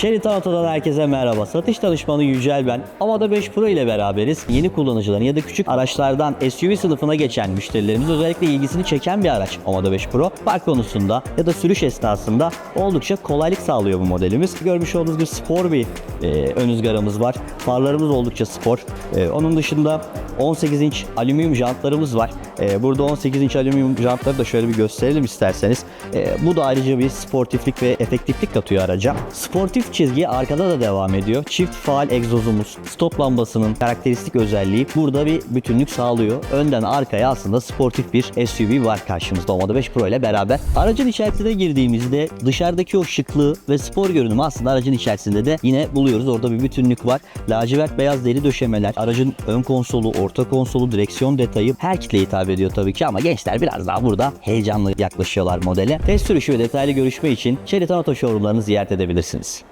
Cherry Auto'dan herkese merhaba. Satış danışmanı Yücel ben. Amada 5 Pro ile beraberiz. Yeni kullanıcıların ya da küçük araçlardan SUV sınıfına geçen müşterilerimiz özellikle ilgisini çeken bir araç Amada 5 Pro. Park konusunda ya da sürüş esnasında oldukça kolaylık sağlıyor bu modelimiz. Görmüş olduğunuz gibi spor bir e, ön ızgaramız var. Farlarımız oldukça spor. E, onun dışında 18 inç alüminyum jantlarımız var. E, burada 18 inç alüminyum jantları da şöyle bir gösterelim isterseniz. E, bu da ayrıca bir sportiflik ve efektiflik katıyor araca. Sportif çizgi arkada da devam ediyor. Çift faal egzozumuz, stop lambasının karakteristik özelliği burada bir bütünlük sağlıyor. Önden arkaya aslında sportif bir SUV var karşımızda Omada 5 Pro ile beraber. Aracın içerisine girdiğimizde dışarıdaki o şıklığı ve spor görünümü aslında aracın içerisinde de yine buluyoruz. Orada bir bütünlük var. Lacivert beyaz deri döşemeler, aracın ön konsolu, orta konsolu, direksiyon detayı her kitleye hitap ediyor tabii ki ama gençler biraz daha burada heyecanlı yaklaşıyorlar modele. Test sürüşü ve detaylı görüşme için Sheraton Auto Showroom'larını ziyaret edebilirsiniz.